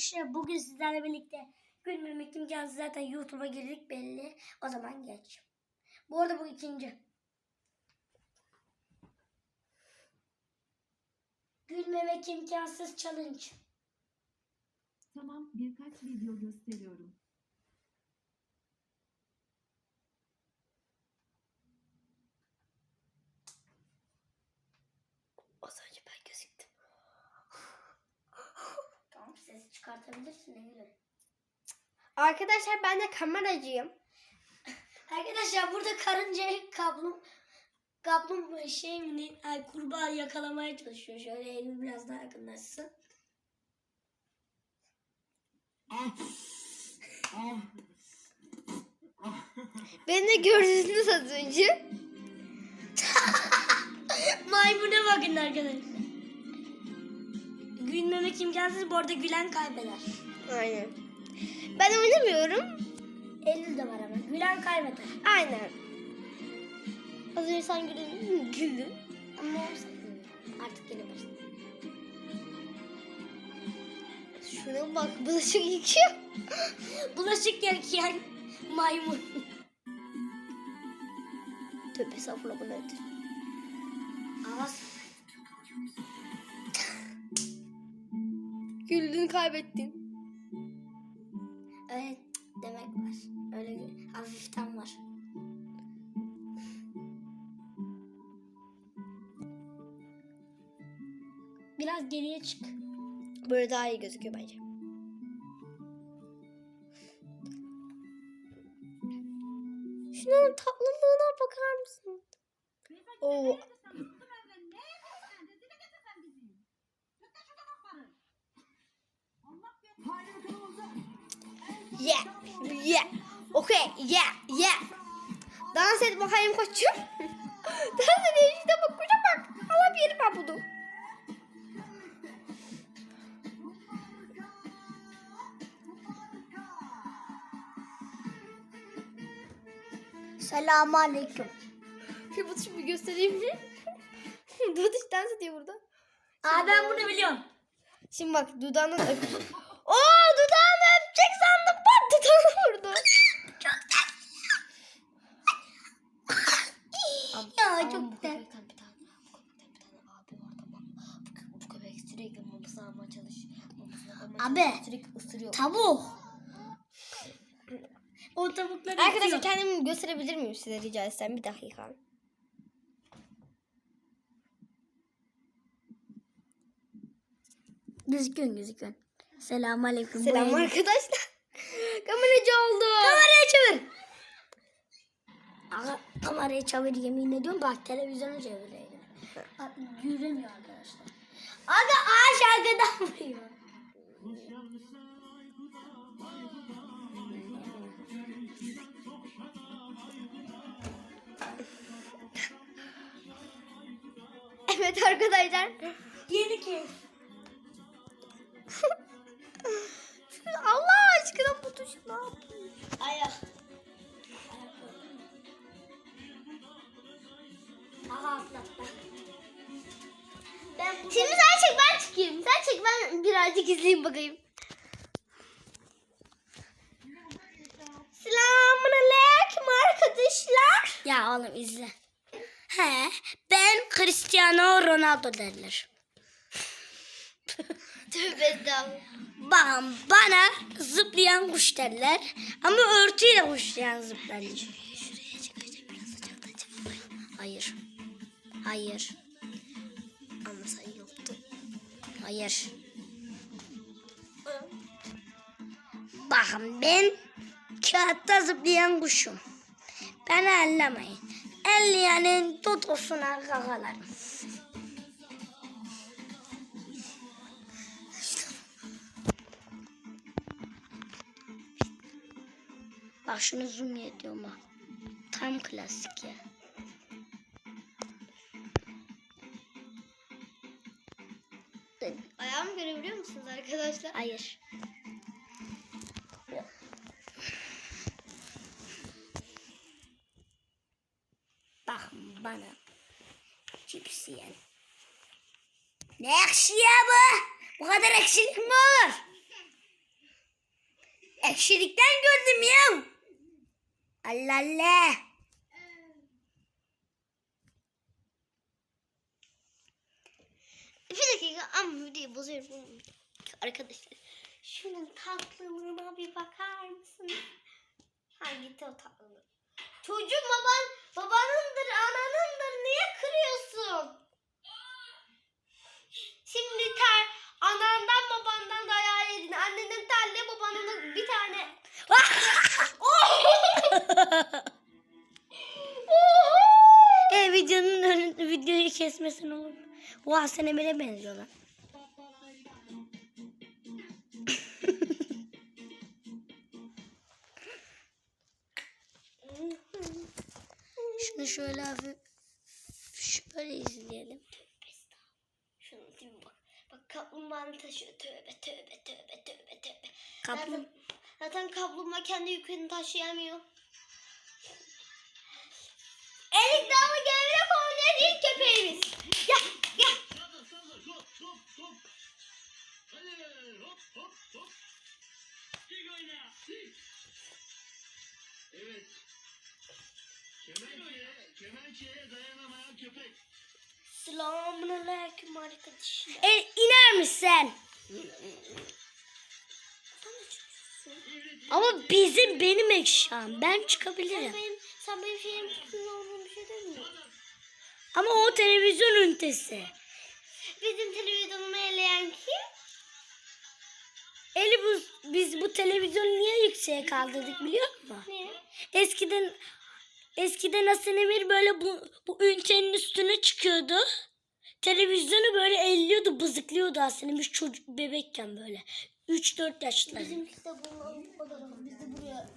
arkadaşlar bugün sizlerle birlikte gülmemek imkansız zaten YouTube'a girdik belli. O zaman geç. Bu arada bu ikinci. Gülmemek imkansız challenge. Tamam, birkaç video gösteriyorum. Az önce ben çıkartabilirsin güzel. Arkadaşlar ben de kameracıyım. Arkadaşlar burada karıncayı kaplum kaplum şey mi ne- ay, kurbağa yakalamaya çalışıyor. Şöyle elini biraz daha yakınlaşsın. Beni de gördünüz az önce. Maymuna bakın arkadaşlar. Gülmemek imkansız. Bu arada gülen kaybeder. Aynen. Ben oynamıyorum. Eylül de var ama. Gülen kaybeder. Aynen. Az önce sen güldün. güldün. Ama. Artık yeni başladı. Şuna bak bulaşık yıkıyor. Bulaşık yıkayan maymun. Tövbe estağfurullah bu nedir? Ağız. Güldün kaybettin. Evet demek var. Öyle hafiften var. Biraz geriye çık. Böyle daha iyi gözüküyor bence. Şunun tatlılığına bakar mısın? Oo. Yeah, yeah. Okay, yeah, yeah. Dans et bakayım koçum. Dans et işte bak koca bak. Alabilirim ben bunu. Selamun aleyküm. Bir bu bir göstereyim mi? Duduş dans ediyor burada. Aa ben bunu biliyorum. Şimdi bak dudağını öp. Oo dudağını öpecek sandım. Bak dudağını vurdu. Ya çok bu güzel. köpekten bir tane, bu köpekten bir tane abi var tamam. Bu, bu köpek sürekli mamasını almaya çalış. Mamasını almaya Abi. çalış, Sürekli ısırıyor. Tavuk. O tavukları Arkadaşlar yıkıyor. kendimi gösterebilir miyim size rica etsem bir dakika. Gözüküyorsun gözüküyorsun. Selamun aleyküm. Selam Bu el- arkadaşlar. Kameracı oldum. Kamerayı çevir. Aga, kamerayı çevir yemin ediyorum bak televizyonu çevireyim. Bak arkadaşlar. Aga ağaç arkadan vuruyor. Evet arkadaşlar. Yeni keyif. Allah aşkına bu tuş ne yapıyor? Ayak. Aha atlattı. Ben bu Şimdi sen çek ben çıkayım. Sen çek ben birazcık izleyeyim bakayım. Selamun aleyküm arkadaşlar. Ya oğlum izle. He, ben Cristiano Ronaldo derler. Tövbe. Bakın bana zıplayan kuş derler. Ama örtüyle kuşlayan açıklayacağım. Hayır. Hayır. Hayır. Bakın ben kağıtta zıplayan kuşum. Beni ellemeyin. Elleyenin totosuna kakalarım. Bak şunu zoom ediyorum bak. Tam klasik ya. Musunuz arkadaşlar? Hayır. Bak bana. Cips yiyen. Ne ekşi ya bu? Bu kadar ekşilik mi olur? ekşilikten gördüm ya. Allah Allah. Bir dakika ama videoyu bozuyorum. Arkadaşlar şunun tatlılığına bir bakar mısınız? Ha gitti o tatlılık. Çocuğum baban, babanındır, ananındır. Niye kırıyorsun? Şimdi ter, anandan babandan dayağı yedin. Annenin terle babanın bir tane. e videonun videoyu kesmesin olur mu? Bu Hasan Emir'e benziyor lan. Şunu şöyle hafif şöyle izleyelim. Şunu değil mi bak. Bak kaplumbağanın taşıyor. Tövbe tövbe tövbe tövbe tövbe. Zaten, zaten kaplumbağa kendi yükünü taşıyamıyor. Selamun aleyküm arkadaşlar. E, iner misin? Ama bizim benim eşyam. Ben çıkabilirim. Benim, sen benim şeyim olduğum bir şey demiyorsun. Ama o televizyon ünitesi. Bizim televizyonumu eleyen kim? Eli bu, biz bu televizyonu niye yükseğe kaldırdık biliyor musun? Niye? Eskiden eskiden Hasan Emir böyle bu, bu ünitenin üstüne çıkıyordu. Televizyonu böyle elliyordu, bızıklıyordu Hasan Emir çocuk bebekken böyle. 3-4 yaşlarında. Bizimki de bunun o da biz de buraya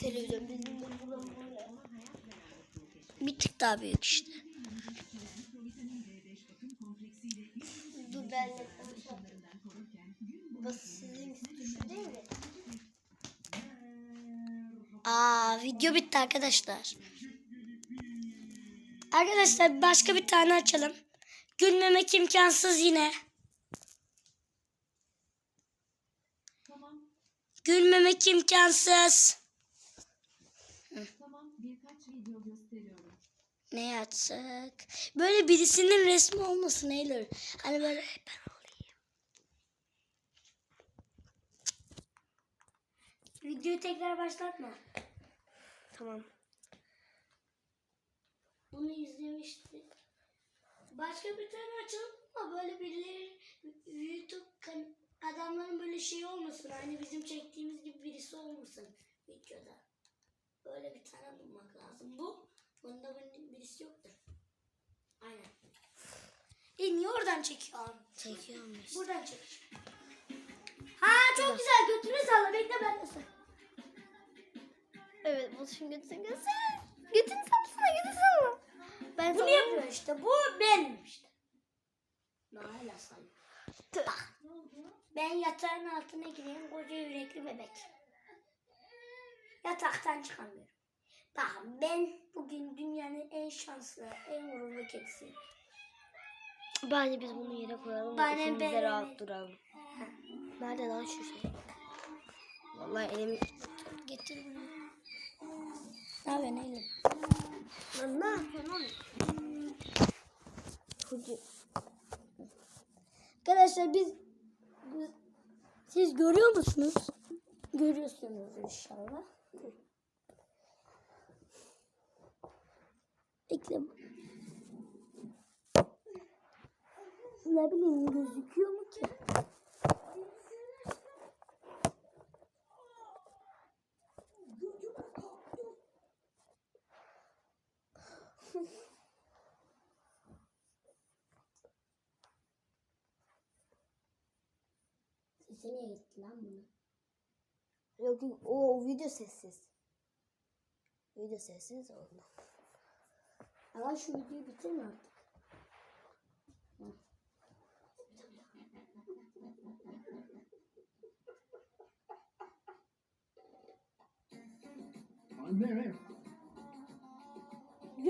televizyon bizim de buradan buraya. Bir tık daha büyük işte. Dur ben de Bu sizin şu değil mi? Aa video bitti arkadaşlar. Arkadaşlar başka bir tane açalım. Gülmemek imkansız yine. Tamam, Gülmemek imkansız. tamam. Ne açsak? Böyle birisinin resmi olmasın Eylül. Hani böyle ben olayım. Videoyu tekrar başlatma. Tamam. Bunu izlemiştik. Başka bir tane açalım ama böyle birileri YouTube adamların böyle şey olmasın. Hani bizim çektiğimiz gibi birisi olmasın videoda. Böyle bir tane bulmak lazım. Bu, bunda bir- birisi yoktur. Aynen. E niye oradan çekiyorsun? Çekiyorum işte. Buradan çek. Ha çok güzel götünü salla bekle ben de salla. Evet bu şimdi götünü götünü Götünü sallasana götünü salla. Ben Bunu yapıyor işte bu benim işte. Hala salla. Bak. Ben yatağın altına gireyim koca yürekli bebek. Yataktan çıkamıyorum. Bakın ben bugün dünyanın en şanslı, en gururlu kedisiyim. Bence biz bunu yere koyalım. Bana Bana ben- rahat duralım. Nerede lan şu şey? Vallahi elimi... Getir bunu. Ne yapıyorsun Eylül? Lan ne yapıyorsun oğlum? Çocuğu. Arkadaşlar biz, biz- siz görüyor musunuz? Görüyorsunuz inşallah. Bekle. Ne bileyim gözüküyor mu ki? Sesi niye gitti lan bunun? Yok yok o, o video sessiz. Video sessiz ondan. Ama şu videoyu bitirme artık. Anne evet. Gö-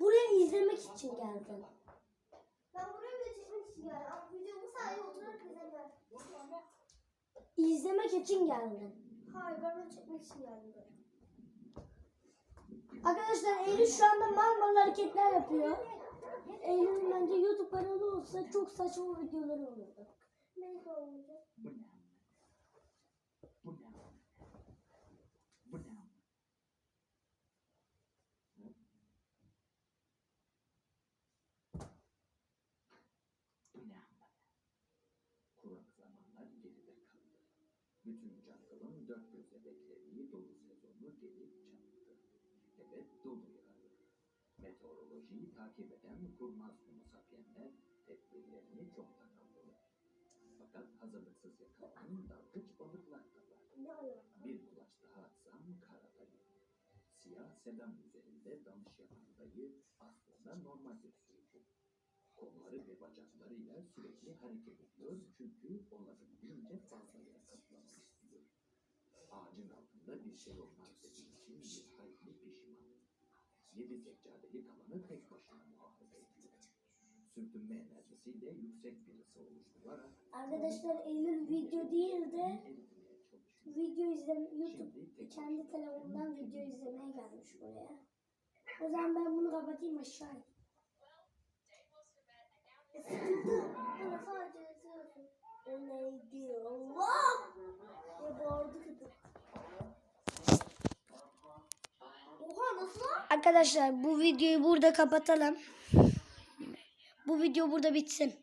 Buraya izlemek için geldin. Ben buraya video çekmek için geldim. Ama videomu sadece oturarak izlemem. İzlemek için geldin. Hayır ben video çekmek için geldim buraya. Arkadaşlar Eylül şu anda mal mal hareketler yapıyor. Eylül'ün bence YouTube kanalı olsa çok saçma videoları olurdu. Neyse olmayacak. Bu ne? Bu ne? Meteorolojiyi takip eden kurnaz homo sapienler tedbirlerini çoktan aldılar. Fakat hazırlıksız yakalanan dalgıç balıklar da var. Bir kulaç daha atsam karadayı. Siyah sedan üzerinde dalış yapan dayı aslında normal bir sürücü. Kolları ve bacaklarıyla sürekli hareket ediyor çünkü olabildiğince fazla yer kaplamak istiyor. Ağacın altında bir şey olmaz dediği için bir hayli pişman. Yedi seccadeli kalanı tek başına muhafaza ediyor. Sürtünme enerjisiyle yüksek bir ısı oluşturarak Arkadaşlar Eylül video değil de video izleme YouTube kendi telefonundan video izlemeye gelmiş buraya. O zaman ben bunu kapatayım aşağı. E, sıkıldı. Bana sadece yazıyorsun. Ne diyor? Allah! Ya bağırdı kızım. Arkadaşlar bu videoyu burada kapatalım. Bu video burada bitsin.